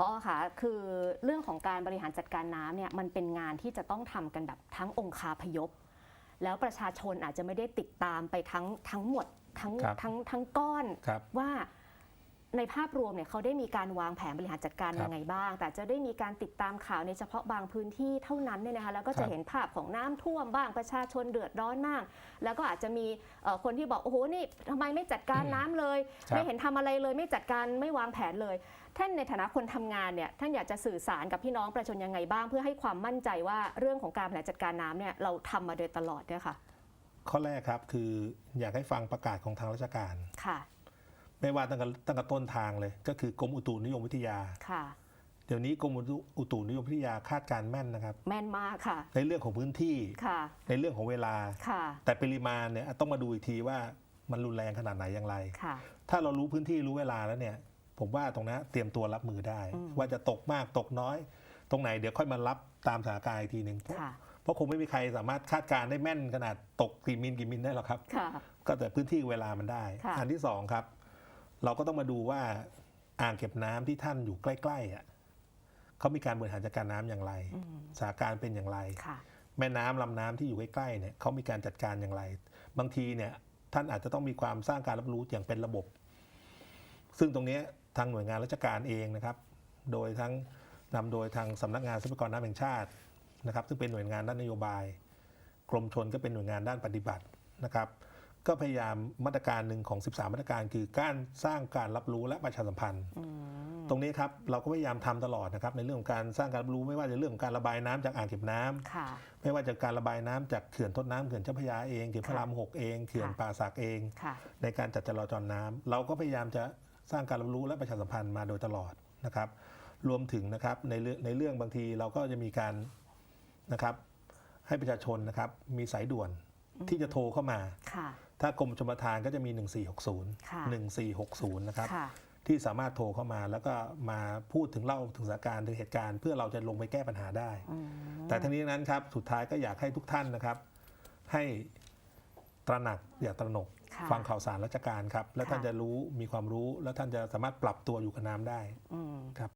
ราะค่ะคือเรื่องของการบริหารจัดการน้ำเนี่ยมันเป็นงานที่จะต้องทำกันแบบทั้งองคาพยพ แล้วประชาชนอาจจะไม่ได้ติดตามไปทั้งทั้งหมดทั้งครับทั้งทั้งก้อนครับว่า ในภาพรวมเนี่ยเขาได้มีการวางแผนบริหารจัดการครับยังไงบ้าง แต่จะได้มีการติดตามข่าวในเฉพาะบางพื้นที่เท่านั้นเนี่ยนะคะแล้วก็ครัจะบเห็นภาพของน้ำท่วมบ้างประชาชนเดือดร้อนมาก แล้วก็อาจจะมีเอ่อคนที่บอกโอ้โหนี่ทำไมไม่จัดการน้ำเลยครับไม่เห็นทำอะไรเลยไม่จัดการไม่วางแผนเลย ท่านในฐานะคนทำงานเนี่ยท่านอยากจะสื่อสารกับพี่น้องประชาชนยังไงบ้าง เพื่อให้ความมั่นใจว่าเรื่องของการบริหารจัดการน้ำเนี่ยเราทำมาโดยตลอดเนี่ยค่ะข้อแรกครับคืออยากให้ฟังประกาศของทางราชการค่ะ ไม่ว่าตั้งแต่ตั้งแต่ต้นทางเลย ก็คือกรมอุตุนิยมวิทยา ค่ะ เดี๋ยวนี้กรมอุตุอุตุนิยมวิทยาคาดการณ์แม่นนะครับ แม่นมากค่ะ ในเรื่องของพื้นที่ ค่ะ ในเรื่องของเวลา ค่ะ แต่ปริมาณเนี่ยต้องมาดูอีกทีว่ามันรุนแรงขนาดไหนอย่างไร ค่ะ ถ้าเรารู้พื้นที่รู้เวลาแล้วเนี่ย ผมว่าตรงนั้นเตรียมตัวรับมือได้อืมว่าจะตกมากตกน้อย ตรงไหนเดี๋ยวค่อยมารับตามสถานการณ์อีกทีหนึ่งเพราะค่ะเพราะคงไม่มีใครสามารถคาดการณ์ได้แม่นขนาดตกกี่มิลกี่มิลได้หรอกครับค่ะก็แต่พื้นที่เวลามันได้ค่ะอันที่สองครับ เราก็ต้องมาดูว่าอ่างเก็บน้ำที่ท่านอยู่ใกล้ๆอะเขามีการบริหารจัดการน้ำอย่างไรอืมสถานการณ์เป็นอย่างไรค่ะแม่น้ำลำน้ำที่อยู่ใกล้ๆเนี่ยเขามีการจัดการอย่างไร บางทีเนี่ยท่านอาจจะต้องมีความสร้างการรับรู้อย่างเป็นระบบ ซึ่งตรงเนี้ยทางหน่วยงานราชการเองนะครับ โดยทั้งนำโดยทางสำนักงานทรัพยากรน้ำแห่งชาตินะครับ ซึ่งเป็นหน่วยงานด้านนโยบาย กรมชนก็เป็นหน่วยงานด้านปฏิบัตินะครับ ก็พยายามมาตรการหนึ่งของ 13 มาตรการคือการสร้างการรับรู้และประชาสัมพันธ์อืมตรงนี้ครับเราก็พยายามทำตลอดนะครับในเรื่องของการสร้างการรับรู้ไม่ว่าจะเรื่องของการระบายน้ำจากอ่างเก็บน้ำค่ะไม่ว่าจะการระบายน้ำจากเขื่อนต้นน้ำเขื่อนเจ้าพระยาเองเขื่อนพระรามหกเองเขื่อนค่ะป่าสักเองค่ะในการจัดจราจรน้ำเราก็พยายามจะสร้างการรับรู้และประชาสัมพันธ์มาโดยตลอดนะครับ รวมถึงนะครับในเรื่องในเรื่องบางทีเราก็จะมีการนะครับให้ประชาชนนะครับมีสายด่วน ที่จะโทรเข้ามาค่ะถ้ากรมชลประทานก็จะมี 1460ค่ะ1460 นะครับค่ะที่สามารถโทรเข้ามาแล้วก็มาพูดถึงเล่าถึงสถานการณ์ถึงเหตุการณ์เพื่อเราจะลงไปแก้ปัญหาได้อืมแต่ทั้งนี้ทั้งนั้นครับสุดท้ายก็อยากให้ทุกท่านนะครับ ให้ตระหนักอย่าตระหนกค่ะฟังข่าวสารราชการครับ แล้วค่ะท่านจะรู้มีความรู้ แล้วท่านจะสามารถปรับตัวอยู่กับน้ำได้อืมครับ